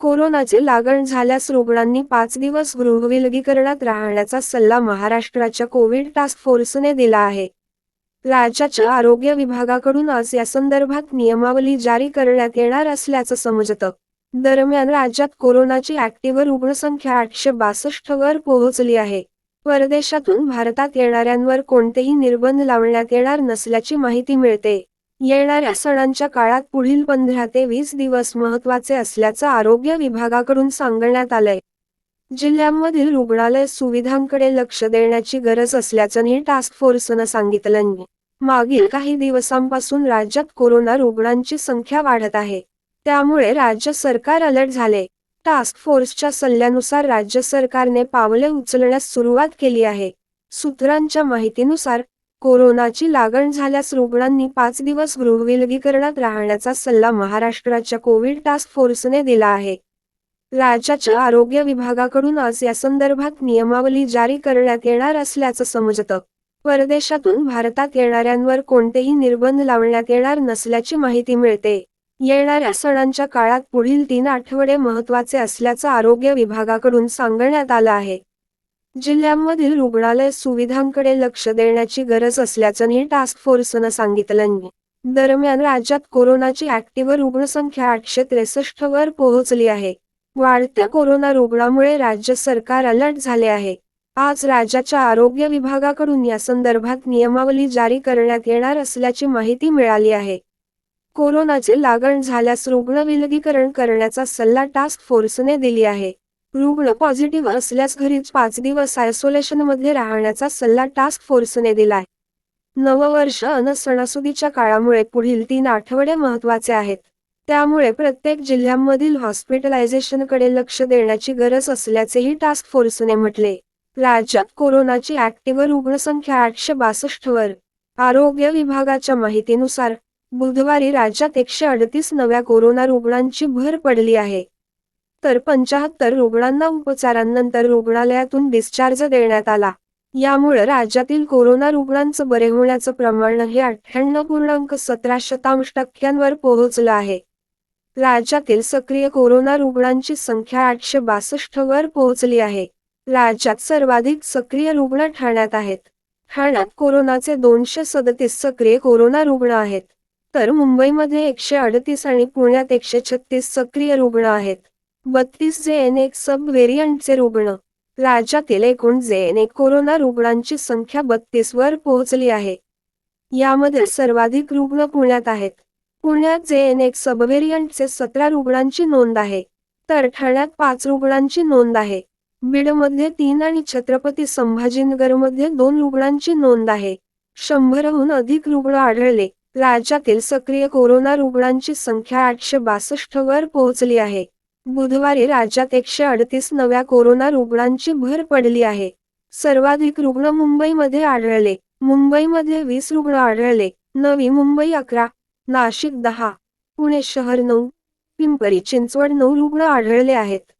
कोरोनाची लागण झाल्यास रुग्णांनी पाच दिवस गृहविलगीकरणात राहण्याचा सल्ला महाराष्ट्राच्या कोविड टास्क फोर्सने दिला आहे. राज्याच्या आरोग्य विभागाकडून आज या संदर्भात नियमावली जारी करण्यात येणार असल्याचं समजतं. दरम्यान राज्यात कोरोनाची ऍक्टिव्ह रुग्णसंख्या आठशे बासष्ट वर पोहोचली आहे. परदेशातून भारतात येणाऱ्यांवर कोणतेही निर्बंध लावण्यात येणार नसल्याची माहिती मिळते. येणाऱ्या सणांच्या काळात पुढील पंधरा ते वीस दिवस महत्त्वाचे असल्याचं आरोग्य विभागाकडून सांगण्यात आलंय. जिल्ह्यांमधील रुग्णालय सुविधांकडे लक्ष देण्याची गरज असल्याचंही टास्क फोर्सनं सांगितलं मागील काही दिवसांपासून राज्यात कोरोना रुग्णांची संख्या वाढत आहे. त्यामुळे राज्य सरकार अलर्ट झाले टास्क फोर्सच्या सल्ल्यानुसार राज्य सरकारने पावले उचलण्यास सुरुवात केली आहे. सूत्रांच्या माहितीनुसार कोरोनाची लागण झाल्यास रुग्णांनी पाच दिवस गृहविलगीकरणात राहण्याचा सल्ला महाराष्ट्राच्या कोविड टास्क फोर्सने दिला आहे. राज्याच्या आरोग्य विभागाकडून आज या संदर्भात नियमावली जारी करण्यात येणार असल्याचं समजतं. परदेशातून भारतात येणाऱ्यांवर कोणतेही निर्बंध लावण्यात येणार नसल्याची माहिती मिळते. येणाऱ्या सणांच्या काळात पुढील तीन आठवडे महत्त्वाचे असल्याचं आरोग्य विभागाकडून सांगण्यात आलं आहे. जिल्ह्यांमधील रुग्णालय सुविधांकडे लक्ष देण्याची गरज असल्याचंही टास्क फोर्सनं सांगितलं दरम्यान राज्यात कोरोनाची ऍक्टिव्ह रुग्णसंख्या आठशे त्रेसष्ट वर पोहोचली आहे. वाढत्या कोरोना रुग्णामुळे राज्य सरकार अलर्ट झाले आहे. आज राज्याच्या आरोग्य विभागाकडून या संदर्भात नियमावली जारी करण्यात येणार असल्याची माहिती मिळाली आहे. कोरोनाची लागण झाल्यास रुग्ण विलगीकरण करण्याचा सल्ला टास्क फोर्सने दिली आहे. रुग्ण पॉझिटिव्ह असल्यास घरीच पाच दिवस आयसोलेशनमध्ये राहण्याचा सल्ला टास्क फोर्सने दिलाय. नववर्ष अन सणासुदीच्या काळामुळे पुढील तीन आठवडे महत्त्वाचे आहेत. त्यामुळे प्रत्येक जिल्ह्यांमधील हॉस्पिटलायझेशनकडे लक्ष देण्याची गरज असल्याचेही टास्क फोर्सने म्हटले. राज्यात कोरोनाची ऍक्टिव्ह रुग्णसंख्या आठशे बासष्ट वर. आरोग्य विभागाच्या माहितीनुसार बुधवारी राज्यात एकशे अडतीस नव्या कोरोना रुग्णांची भर पडली आहे. तर पंचाहत्तर रुग्णांना उपचारांनंतर रुग्णालयातून डिस्चार्ज देण्यात आला. यामुळे राज्यातील कोरोना रुग्णांचं बरे होण्याचं प्रमाण हे अठ्ठ्याण्णव पूर्णांक सतरा शतांश टक्क्यांवर पोहोचलं आहे. राज्यातील सक्रिय कोरोना रुग्णांची संख्या आठशे बासष्ट वर पोहोचली आहे. राज्यात सर्वाधिक सक्रिय रुग्ण ठाण्यात आहेत. ठाण्यात कोरोनाचे दोनशे सदतीस सक्रिय कोरोना रुग्ण आहेत. तर मुंबईमध्ये एकशे अडतीस आणि पुण्यात एकशे छत्तीस सक्रिय रुग्ण आहेत. बत्तीस जे एन एक सब व्हेरियंटचे रुग्ण. राज्यातील एकूण जे एन एक कोरोना रुग्णांची संख्या बत्तीस वर पोहोचली आहे. यामध्ये सर्वाधिक रुग्ण पुण्यात आहेत. पुण्यात जे एन एक सब व्हेरियंटचे सतरा रुग्णांची नोंद आहे. तर ठाण्यात पाच रुग्णांची नोंद आहे. बीडमध्ये तीन आणि छत्रपती संभाजीनगरमध्ये दोन रुग्णांची नोंद आहे. शंभरहून अधिक रुग्ण आढळले. राज्यातील सक्रिय कोरोना रुग्णांची संख्या आठशे बासष्ट वर पोहोचली आहे. बुधवारी राज्यात एकशे अडतीस नव्या कोरोना रुग्णांची भर पडली आहे. सर्वाधिक रुग्ण मुंबईमध्ये आढळले. मुंबईमध्ये वीस रुग्ण आढळले. नवी मुंबई अकरा नाशिक दहा पुणे शहर नऊ पिंपरी चिंचवड नऊ रुग्ण आढळले आहेत.